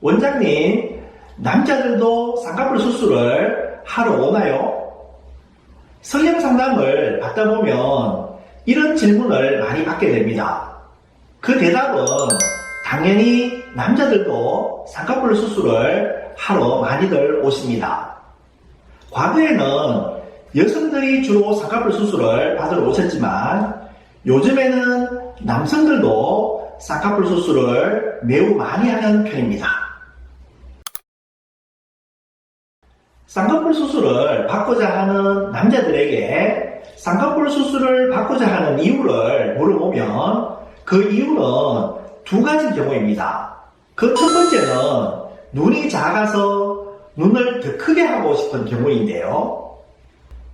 원장님, 남자들도 쌍꺼풀 수술을 하러 오나요? 성형 상담을 받다 보면 이런 질문을 많이 받게 됩니다. 그 대답은 당연히 남자들도 쌍꺼풀 수술을 하러 많이들 오십니다. 과거에는 여성들이 주로 쌍꺼풀 수술을 받으러 오셨지만 요즘에는 남성들도 쌍꺼풀 수술을 매우 많이 하는 편입니다. 쌍꺼풀 수술을 받고자 하는 남자들에게 쌍꺼풀 수술을 받고자 하는 이유를 물어보면 그 이유는 두 가지 경우입니다. 그 첫 번째는 눈이 작아서 눈을 더 크게 하고 싶은 경우인데요.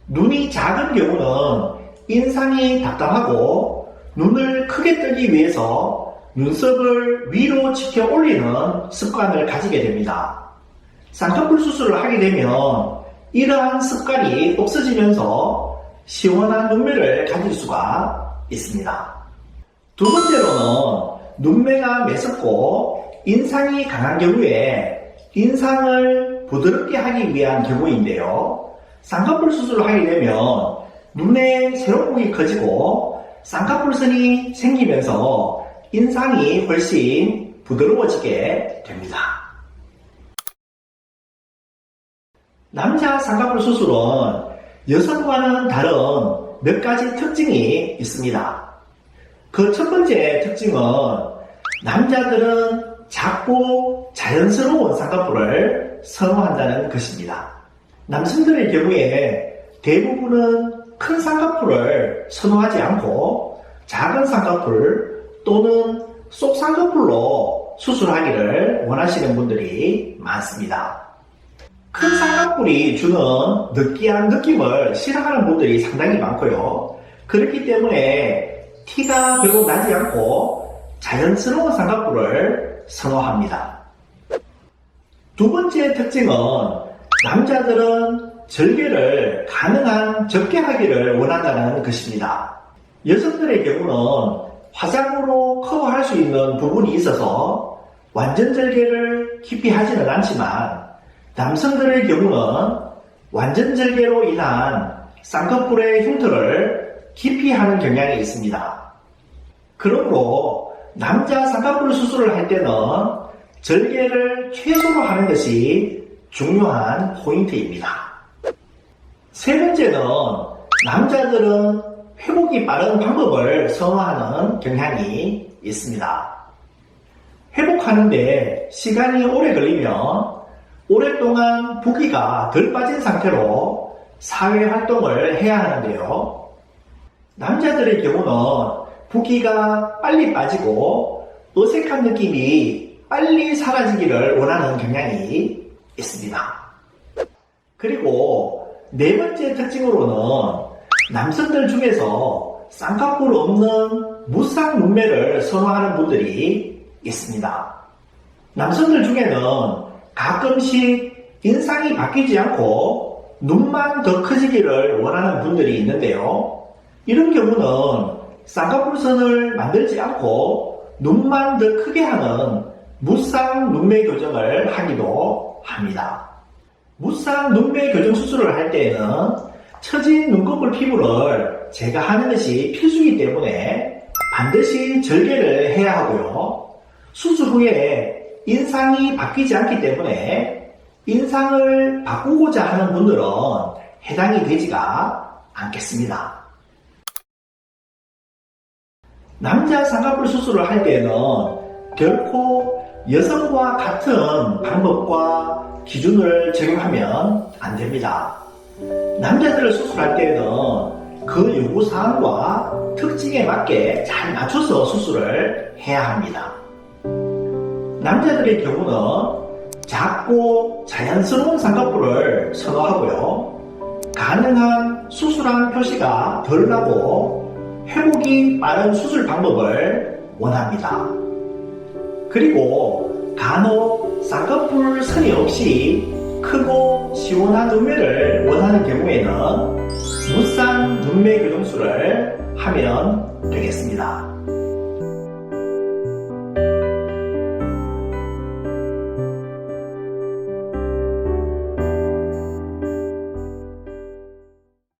눈이 작은 경우는 인상이 답답하고 눈을 크게 뜨기 위해서 눈썹을 위로 치켜 올리는 습관을 가지게 됩니다. 쌍꺼풀 수술을 하게 되면 이러한 습관이 없어지면서 시원한 눈매를 가질 수가 있습니다. 두 번째로는 눈매가 매섭고 인상이 강한 경우에 인상을 부드럽게 하기 위한 경우인데요. 쌍꺼풀 수술을 하게 되면 눈에 세로폭이 커지고 쌍꺼풀선이 생기면서 인상이 훨씬 부드러워지게 됩니다. 남자 쌍꺼풀 수술은 여성과는 다른 몇 가지 특징이 있습니다. 그 첫 번째 특징은 남자들은 작고 자연스러운 쌍꺼풀을 선호한다는 것입니다. 남성들의 경우에 대부분은 큰 쌍꺼풀을 선호하지 않고 작은 쌍꺼풀 또는 속 쌍꺼풀로 수술하기를 원하시는 분들이 많습니다. 큰 쌍꺼풀이 주는 느끼한 느낌을 싫어하는 분들이 상당히 많고요. 그렇기 때문에 티가 별로 나지 않고 자연스러운 쌍꺼풀을 선호합니다. 두 번째 특징은 남자들은 절개를 가능한 적게 하기를 원한다는 것입니다. 여성들의 경우는 화장으로 커버할 수 있는 부분이 있어서 완전 절개를 깊이 하지는 않지만 남성들의 경우는 완전 절개로 인한 쌍꺼풀의 흉터를 깊이 하는 경향이 있습니다. 그러므로 남자 쌍꺼풀 수술을 할 때는 절개를 최소로 하는 것이 중요한 포인트입니다. 세 번째는 남자들은 회복이 빠른 방법을 선호하는 경향이 있습니다. 회복하는데 시간이 오래 걸리면 오랫동안 부기가 덜 빠진 상태로 사회 활동을 해야 하는데요. 남자들의 경우는 부기가 빨리 빠지고 어색한 느낌이 빨리 사라지기를 원하는 경향이 있습니다. 그리고 네 번째 특징으로는 남성들 중에서 쌍꺼풀 없는 무쌍 눈매를 선호하는 분들이 있습니다. 남성들 중에는 가끔씩 인상이 바뀌지 않고 눈만 더 커지기를 원하는 분들이 있는데요. 이런 경우는 쌍꺼풀선을 만들지 않고 눈만 더 크게 하는 무쌍 눈매 교정을 하기도 합니다. 무쌍 눈매 교정 수술을 할 때에는 처진 눈꺼풀 피부를 제거하는 것이 필수이기 때문에 반드시 절개를 해야 하고요. 수술 후에 인상이 바뀌지 않기 때문에 인상을 바꾸고자 하는 분들은 해당이 되지가 않겠습니다. 남자 쌍꺼풀 수술을 할 때는 결코 여성과 같은 방법과 기준을 적용하면 안 됩니다. 남자들을 수술할 때는 그 요구사항과 특징에 맞게 잘 맞춰서 수술을 해야 합니다. 남자들의 경우는 작고 자연스러운 쌍꺼풀을 선호하고요. 가능한 수술한 표시가 덜 나고 회복이 빠른 수술 방법을 원합니다. 그리고 간혹 쌍꺼풀 선이 없이 크고 시원한 눈매를 원하는 경우에는 무쌍 눈매 교정술을 하면 되겠습니다.